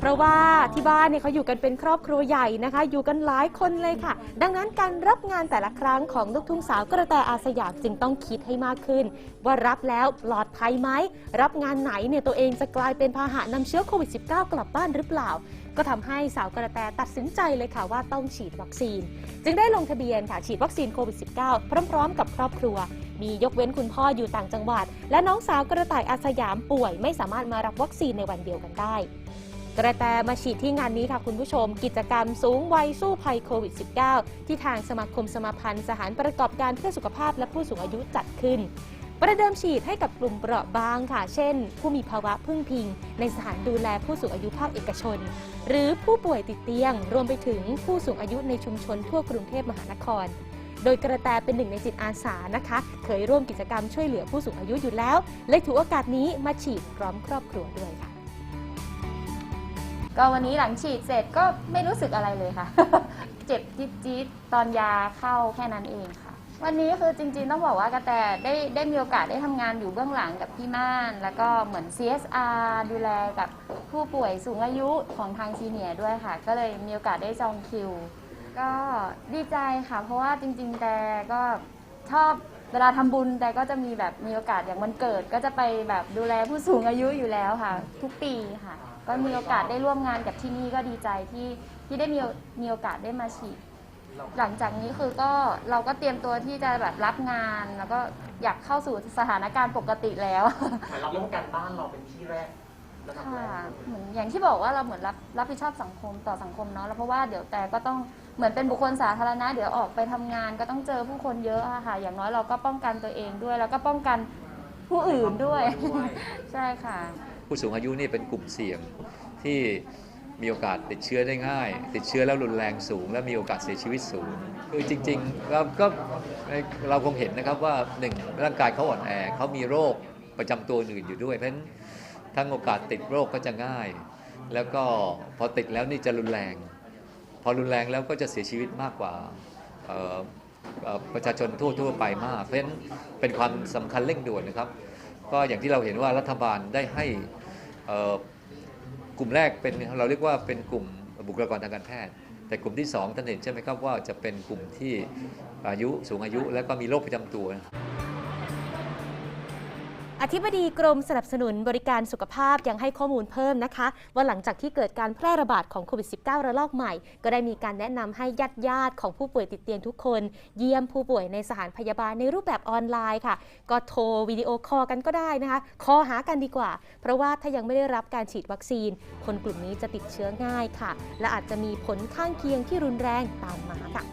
เพราะว่าที่บ้านเนี่ยเขาอยู่กันเป็นครอบครัวใหญ่นะคะ อยู่กันหลายคนเลยค่ะ ดังนั้นการรับงานแต่ละครั้งของลูกทุ่งสาวกระแตอาสยามจึงต้องคิดให้มากขึ้น ว่ารับแล้วปลอดภัยไหมรับงานไหนเนี่ยตัวเองจะกลายเป็นพาหะนำเชื้อโควิด -19 กลับบ้านหรือเปล่า ก็ทำให้สาวกระแตตัดสินใจเลยค่ะว่าต้องฉีดวัคซีน จึงได้ลงทะเบียนค่ะฉีดวัคซีนโควิด -19 พร้อม ๆ กับครอบครัว มียกเว้นคุณพ่ออยู่ต่างจังหวัด และน้องสาวกระต่ายอาสยามป่วย ไม่สามารถมารับวัคซีนในวันเดียวกันได้ กระแตมาฉีดที่งานนี้ค่ะคุณผู้ชม กิจกรรมสูงวัยสู้ภัยโควิด -19 ที่ทางสมาคมสมาพันธ์สถานประกอบการเพื่อสุขภาพและผู้สูงอายุจัดขึ้นประเดิมฉีดให้กับกลุ่มเปราะบางค่ะ เช่น ผู้มีภาวะพึ่งพิง ในสถานดูแลผู้สูงอายุภาคเอกชน หรือผู้ป่วยติดเตียง รวมไปถึงผู้สูงอายุในชุมชนทั่วกรุงเทพมหานคร โดยกระแตเป็นหนึ่งในจิตอาสานะคะ เคยร่วมกิจกรรมช่วยเหลือผู้สูงอายุอยู่แล้วเลยถือโอกาสนี้มาฉีดพร้อมครอบครัวด้วยค่ะ ก็วันนี้หลังฉีดเสร็จก็ไม่รู้สึกอะไรเลยค่ะ เจ็บจี๊ดจี๊ดตอนยาเข้าแค่นั้นเองค่ะ วันนี้คือจริงๆต้องบอกว่ากระแตได้ได้มีโอกาสได้ทำงานอยู่เบื้องหลังกับพี่ม่าน แล้วก็เหมือน CSR ดูแลกับผู้ป่วยสูงอายุของทางซีเนียด้วยค่ะ ก็เลยมีโอกาสได้จองคิว ก็ดีใจค่ะ เพราะว่าจริง ๆ แต่ก็ชอบเวลาทำบุญแต่ก็จะมีแบบมีโอกาสอย่างวันเกิด ก็จะไปแบบดูแลผู้สูงอายุอยู่แล้วค่ะ ทุกปีค่ะ ก็มีโอกาสได้ร่วมงานกับที่นี่ก็ดีใจที่ที่ได้มีมีโอกาสได้มาฉีดหลังจากนี้คือก็เราก็เตรียมตัวที่จะแบบรับงานแล้วก็อยากเข้าสู่สถานการณ์ปกติแล้วเหมือนเราเริ่มการบ้านเราเป็นที่แรกระดับแรค่ะกเหมือนอย่างที่บอกว่าเราเหมือนรับรับผิดชอบสังคมต่อสังคมเนาะแล้วเพราะว่าเดี๋ยวแต่ก็ต้อง เหมือนเป็นบุคคลสาธารณะเดี๋ยวออกไปทำงานก็ต้องเจอผู้คนเยอะอะค่ะ อย่างน้อยเราก็ป้องกันตัวเองด้วย แล้วก็ป้องกันผู้อื่นด้วย ใช่ค่ะ ผู้สูงอายุนี่เป็นกลุ่มเสี่ยงที่มีโอกาสติดเชื้อได้ง่าย ติดเชื้อแล้วรุนแรงสูง และมีโอกาสเสียชีวิตสูง คือจริงๆเราก็เราคงเห็นนะครับว่าหนึ่งร่างกายเขาอ่อนแอเขามีโรคประจำตัวอื่นอยู่ด้วย เพราะฉะนั้นทั้งโอกาสติดโรคก็จะง่าย แล้วก็พอติดแล้วนี่จะรุนแรง พอรุนแรงแล้วก็จะเสียชีวิตมากกว่าประชาชนทั่วทั่วๆไปมาก เพราะฉะนั้นเป็นความสำคัญเร่งด่วนนะครับ ก็อย่างที่เราเห็นว่ารัฐบาลได้ให้กลุ่มแรกเป็นเราเรียกว่าเป็นกลุ่มบุคลากรทางการแพทย์ แต่กลุ่มที่สองท่านเห็นใช่ไหมครับว่าจะเป็นกลุ่มที่อายุสูงอายุและก็มีโรคประจำตัว อธิบดีกรมสนับสนุนบริการสุขภาพยังให้ข้อมูลเพิ่มนะคะ ว่าหลังจากที่เกิดการแพร่ระบาดของโควิด -19 ระลอกใหม่ ก็ได้มีการแนะนำให้ญาติญาติของผู้ป่วยติดเตียงทุกคน เยี่ยมผู้ป่วยในสถานพยาบาลในรูปแบบออนไลน์ค่ะ ก็โทรวิดีโอคอลกันก็ได้นะคะ คอหากันดีกว่า เพราะว่าถ้ายังไม่ได้รับการฉีดวัคซีน คนกลุ่มนี้จะติดเชื้อง่ายค่ะ และอาจจะมีผลข้างเคียงที่รุนแรงตามมาค่ะ